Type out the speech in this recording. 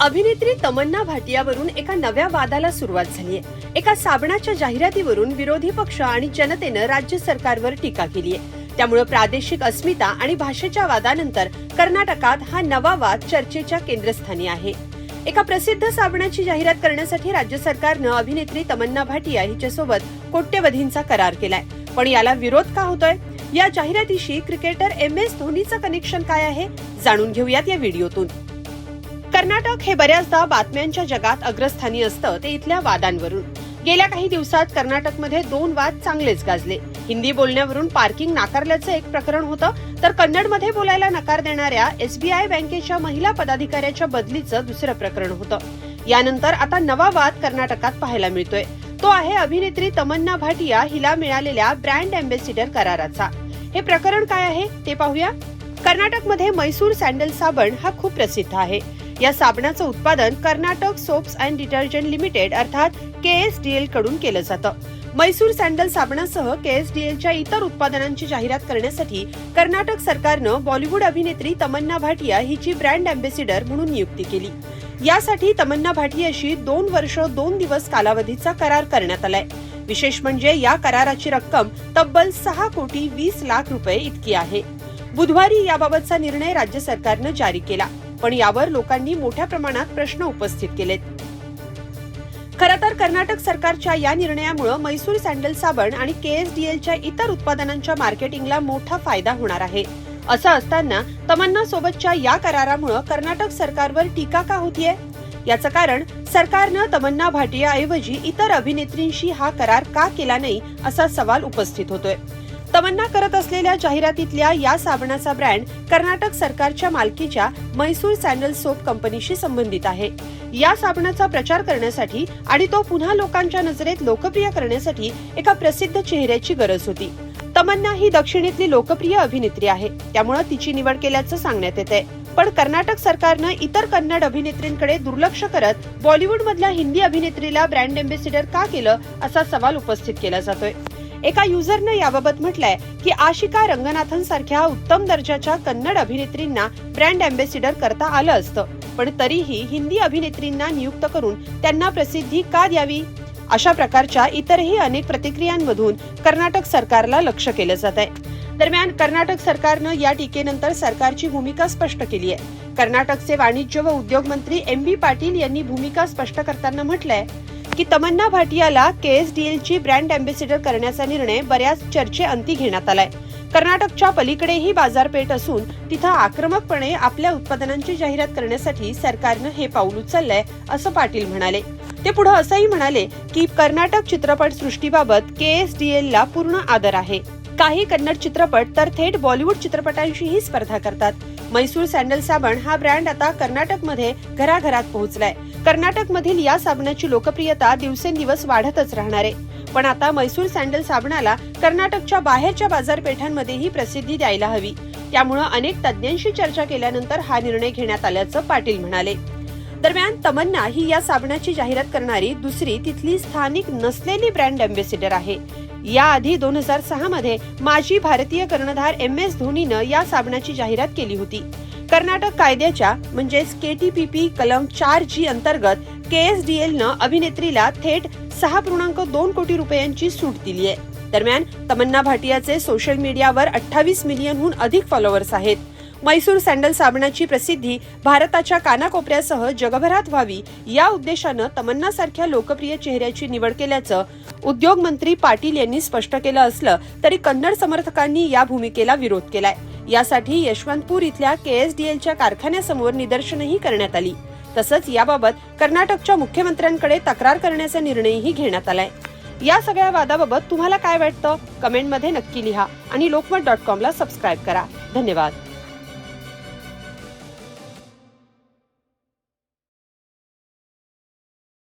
अभिनेत्री तमन्ना भाटियावरून एका नव्या वादाला सुरुवात झालीय एका साबणाच्या जाहिरातीवरून विरोधी पक्ष आणि जनतेनं राज्य सरकारवर टीका केली आहे. त्यामुळे प्रादेशिक अस्मिता आणि भाषेच्या वादानंतर कर्नाटकात हा नवा वाद चर्चेच्या केंद्रस्थानी आहे. एका प्रसिद्ध साबणाची जाहिरात करण्यासाठी राज्य सरकारनं अभिनेत्री तमन्ना भाटिया हिच्यासोबत कोट्यवधींचा करार केलाय. पण याला विरोध का होतोय? या जाहिरातीशी क्रिकेटर एम एस धोनीचं कनेक्शन काय आहे? जाणून घेऊयात या व्हिडिओतून. कर्नाटक हे बऱ्याचदा बातम्यांच्या जगात अग्रस्थानी असतं ते इथल्या वादांवरून. गेल्या काही दिवसात कर्नाटकमध्ये दोन वाद चांगलेच गाजले. हिंदी बोलण्यावरून पार्किंग नाकारल्याचं एक प्रकरण होतं तर कन्नडमध्ये बोलायला नकार देणाऱ्या एसबीआय बँकेच्या महिला पदाधिकाऱ्याच्या बदलीचं दुसरं प्रकरण होतं. यानंतर आता नवा वाद कर्नाटकात पाहायला मिळतोय. तो आहे अभिनेत्री तमन्ना भाटिया हिला मिळालेल्या ब्रँड अँबॅसिडर कराराचा. हे प्रकरण काय आहे ते पाहूया. कर्नाटकमध्ये मैसूर सँडल साबण हा खूप प्रसिद्ध आहे. या साबणाचं उत्पादन Karnataka soaps and detergent limited अर्थात केएसडीएलकडून केलं जातं. मैसूर सँडल साबणासह केएसडीएलच्या इतर उत्पादनांची जाहिरात करण्यासाठी कर्नाटक सरकारनं बॉलिवूड अभिनेत्री तमन्ना भाटिया हिची ब्रँड अँबेसिडर म्हणून नियुक्ती केली. यासाठी तमन्ना भाटियाशी दोन वर्ष दोन दिवस कालावधीचा करार करण्यात आलाय. विशेष म्हणजे या कराराची रक्कम तब्बल सहा कोटी वीस लाख रुपये इतकी आहे. बुधवारी याबाबतचा निर्णय राज्य सरकारनं जारी केला. पण यावर लोकांनी मोठ्या प्रमाणात प्रश्न उपस्थित केलेत. खरं तर कर्नाटक सरकारच्या या निर्णयामुळे मैसूर सँडल साबण आणि केएसडीएलच्या इतर उत्पादनांच्या मार्केटिंगला मोठा फायदा होणार आहे. असं असताना तमन्ना सोबतच्या या करारामुळे कर्नाटक सरकारवर टीका का होतीये? याचं कारण सरकारनं तमन्ना भाटियाऐवजी इतर अभिनेत्रींशी हा करार का केला नाही असा सवाल उपस्थित होतोय. तमन्ना करत असलेल्या जाहिरातीतल्या या साबणाचा ब्रँड कर्नाटक सरकारच्या मालकीच्या मैसूर सॅन्डल सोप कंपनीशी संबंधित आहे. या साबणाचा प्रचार करण्यासाठी आणि तो पुन्हा लोकांच्या नजरेत लोकप्रिय करण्यासाठी एका प्रसिद्ध चेहऱ्याची गरज होती. तमन्ना ही दक्षिणेतली लोकप्रिय अभिनेत्री आहे. त्यामुळे तिची निवड केल्याचं सांगण्यात येत आहे पण कर्नाटक सरकारनं इतर कन्नड अभिनेत्रींकडे दुर्लक्ष करत बॉलिवूड मधल्या हिंदी अभिनेत्रीला ब्रँड एम्बेसिडर का केलं असा सवाल उपस्थित केला जातोय. एका युजरनं याबाबत म्हटलंय की आशिका रंगनाथन सारख्या उत्तम दर्जाच्या कन्नड अभिनेत्रींना ब्रँड अँबॅसिडर करता आलं असतं. पण तरीही हिंदी अभिनेत्रींना नियुक्त करून त्यांना प्रसिद्धी का द्यावी? अशा प्रकारच्या इतरही अनेक प्रतिक्रियांमधून कर्नाटक सरकारला लक्ष केलं जात आहे. दरम्यान कर्नाटक सरकारनं या टीकेनंतर सरकारची भूमिका स्पष्ट केली आहे. कर्नाटकचे वाणिज्य व उद्योग मंत्री एम बी पाटील यांनी भूमिका स्पष्ट करताना म्हटलंय की तमन्ना भाटियाला केएसडीएल ची ब्रँड अँबेसिडर करण्याचा निर्णय बऱ्याच चर्चेअंती घेण्यात आलाय. कर्नाटकच्या पलीकडेही बाजारपेठ असून तिथं आक्रमकपणे आपल्या उत्पादनांची जाहिरात करण्यासाठी सरकारनं हे पाऊल उचललंय असं पाटील म्हणाले. ते पुढे असंही म्हणाले की कर्नाटक चित्रपट सृष्टीबाबत केएसडीएल ला पूर्ण आदर आहे. काही कन्नड चित्रपट तर थेट बॉलिवूड चित्रपटांशीही स्पर्धा करतात. मैसूर सँडल साबण हा ब्रँड आता कर्नाटकमध्ये घराघरात पोहोचलाय. कर्नाटक मधील या साबणाची लोकप्रियता दिवसेंदिवस वाढतच राहणार आहे. पण आता मैसूर सँडल साबणाला कर्नाटकच्या बाहेरच्या बाजारपेठांमध्येही प्रसिद्धी द्यायला हवी. त्यामुळे अनेक तज्ज्ञांशी चर्चा केल्यानंतर हा निर्णय घेण्यात आल्याचं पाटील म्हणाले. दरम्यान तमन्ना ही या साबणाची जाहिरात करणारी दुसरी तिथली स्थानिक नसलेली ब्रँड अँबेसिडर आहे. याआधी दोन हजार सहा मध्ये माजी भारतीय कर्णधार एम एस धोनीनं या साबणाची जाहिरात केली होती. कर्नाटक कायद्याच्या म्हणजेच केटीपीपी कलम चार जी अंतर्गत के एस डी एलनं अभिनेत्रीला थेट सहा पूर्णांक दोन कोटी रुपयांची सूट दिली आहे. दरम्यान तमन्ना भाटियाचे सोशल मीडियावर अठ्ठावीस मिलियनहून अधिक फॉलोअर्स आहेत. मैसूर सँडल साबणाची प्रसिद्धी भारताच्या कानाकोपऱ्यासह जगभरात व्हावी या उद्देशानं तमन्नासारख्या लोकप्रिय चेहऱ्याची निवड केल्याचं उद्योग मंत्री पाटील यांनी स्पष्ट केलं असलं तरी कन्नड समर्थकांनी या भूमिकेला विरोध केलाय. यासाठी यशवंतपूर इथल्या केएसडीएलच्या कारखान्यासमोर निदर्शनही करण्यात आली. तसंच याबाबत कर्नाटकच्या मुख्यमंत्र्यांकडे तक्रार करण्याचा निर्णयही घेण्यात आलाय. या सगळ्या वादाबाबत तुम्हाला काय वाटतं? कमेंटमध्ये नक्की लिहा आणि लोकमत डॉट कॉमला सबस्क्राईब करा. धन्यवाद.